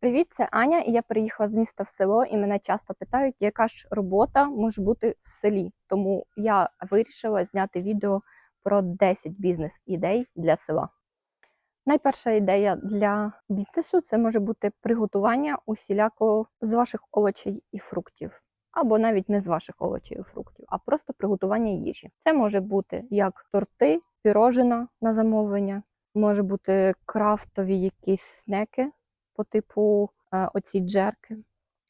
Привіт, це Аня, і я приїхала з міста в село, і мене часто питають, яка ж робота може бути в селі. Тому я вирішила зняти відео про 10 бізнес-ідей для села. Найперша ідея для бізнесу це може бути приготування усілякого з ваших овочей і фруктів. Або навіть не з ваших овочей і фруктів, а просто приготування їжі. Це може бути як торти, пірожина на замовлення, може бути крафтові якісь снеки по типу е, оці джерки,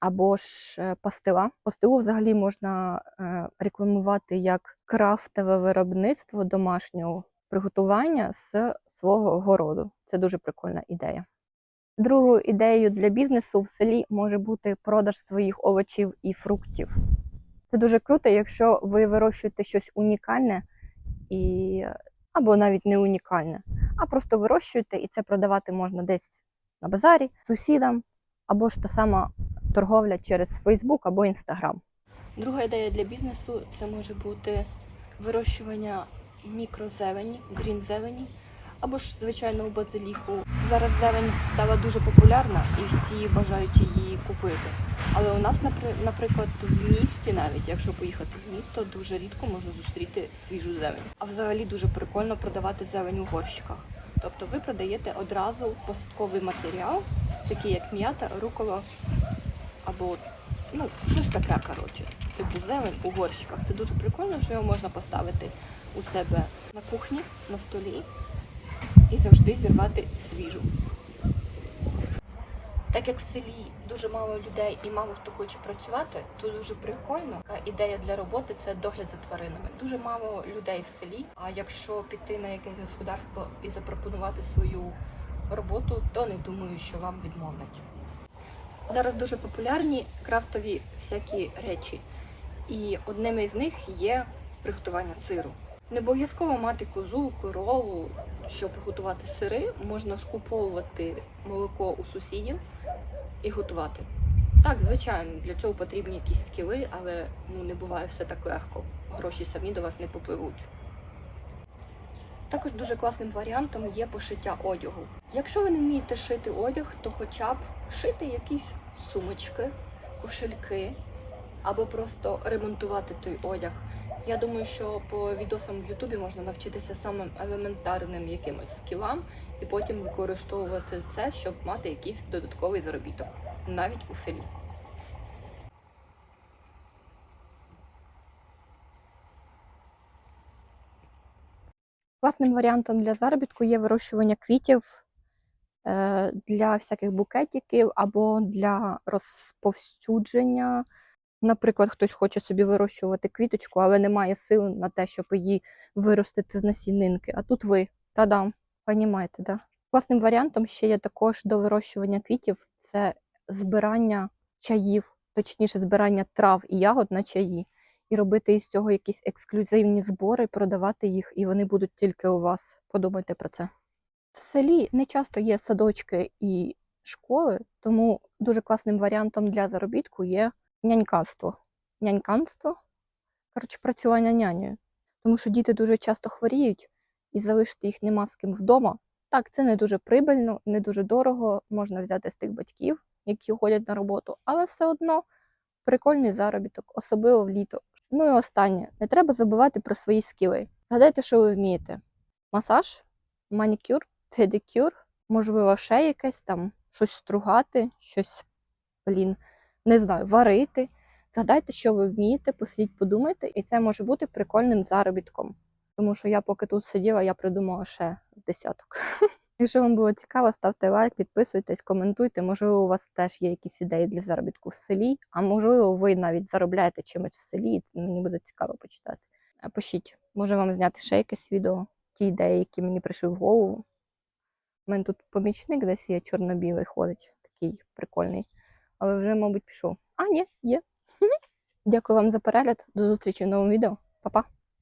або ж е, пастила. Пастилу взагалі можна е, рекламувати як крафтове виробництво домашнього приготування з свого городу. Це дуже прикольна ідея. Другою ідеєю для бізнесу в селі може бути продаж своїх овочів і фруктів. Це дуже круто, якщо ви вирощуєте щось унікальне і або навіть не унікальне, а просто вирощуєте і це продавати можна десь на базарі, сусідам, або ж та сама торговля через Facebook або Instagram. Друга ідея для бізнесу це може бути вирощування мікрозелені, грін-зелені, або ж звичайного базиліку. Зараз зелень стала дуже популярна і всі бажають її купити. Але у нас, наприклад, в місті, навіть якщо поїхати в місто, дуже рідко можна зустріти свіжу зелень. А взагалі дуже прикольно продавати зелень у горщиках. Тобто ви продаєте одразу посадковий матеріал, такий як м'ята, рукола або ну, щось таке, коротше. Типу зелень у горщиках. Це дуже прикольно, що його можна поставити у себе на кухні, на столі і завжди зірвати свіжу. Так як в селі дуже мало людей і мало хто хоче працювати, то дуже прикольно. Ідея для роботи це догляд за тваринами. Дуже мало людей в селі. А якщо піти на якесь господарство і запропонувати свою роботу, то не думаю, що вам відмовлять. Зараз дуже популярні крафтові всякі речі, і одним із них є приготування сиру. Не обов'язково мати козу, корову, щоб готувати сири, можна скуповувати молоко у сусідів і готувати. Так, звичайно, для цього потрібні якісь скіли, але ну, не буває все так легко. Гроші самі до вас не попливуть. Також дуже класним варіантом є пошиття одягу. Якщо ви не вмієте шити одяг, то хоча б шити якісь сумочки, кошельки або просто ремонтувати той одяг. Я думаю, що по відосам в Ютубі можна навчитися самим елементарним якимось скілам і потім використовувати це, щоб мати якийсь додатковий заробіток, навіть у селі. Класним варіантом для заробітку є вирощування квітів е, для всяких букетиків або для розповсюдження. Наприклад, хтось хоче собі вирощувати квіточку, але не має сил на те, щоб її виростити з насінинки. А тут ви, та-дам, понімаєте, да? Класним варіантом ще є також до вирощування квітів це збирання чаїв, точніше, збирання трав і ягод на чаї, і робити із цього якісь ексклюзивні збори, продавати їх, і вони будуть тільки у вас. Подумайте про це. В селі не часто є садочки і школи, тому дуже класним варіантом для заробітку є няньканство. Няньканство, коротше, працювання нянею. Тому що діти дуже часто хворіють і залишити їх нема з ким вдома. Так, це не дуже прибильно, не дуже дорого, можна взяти з тих батьків, які ходять на роботу, але все одно прикольний заробіток, особливо в літо. Ну і останнє, не треба забувати про свої скіли. Згадайте, що ви вмієте: масаж, манікюр, педикюр, можливо, ще якесь там щось стругати, щось, блін, не знаю, варити. Згадайте, що ви вмієте, посидіть, подумайте, і це може бути прикольним заробітком. Тому що я поки тут сиділа, я придумала ще з десяток. Якщо вам було цікаво, ставте лайк, підписуйтесь, коментуйте. Можливо, у вас теж є якісь ідеї для заробітку в селі, а можливо, ви навіть заробляєте чимось в селі, і це мені буде цікаво почитати. Пишіть, може вам зняти ще якесь відео, ті ідеї, які мені прийшли в голову. У мене тут помічник десь є чорно-білий ходить, такий прикольний. Але вже, мабуть, пішов. А, ні, є. Дякую вам за перегляд. До зустрічі в новому відео. Па-па!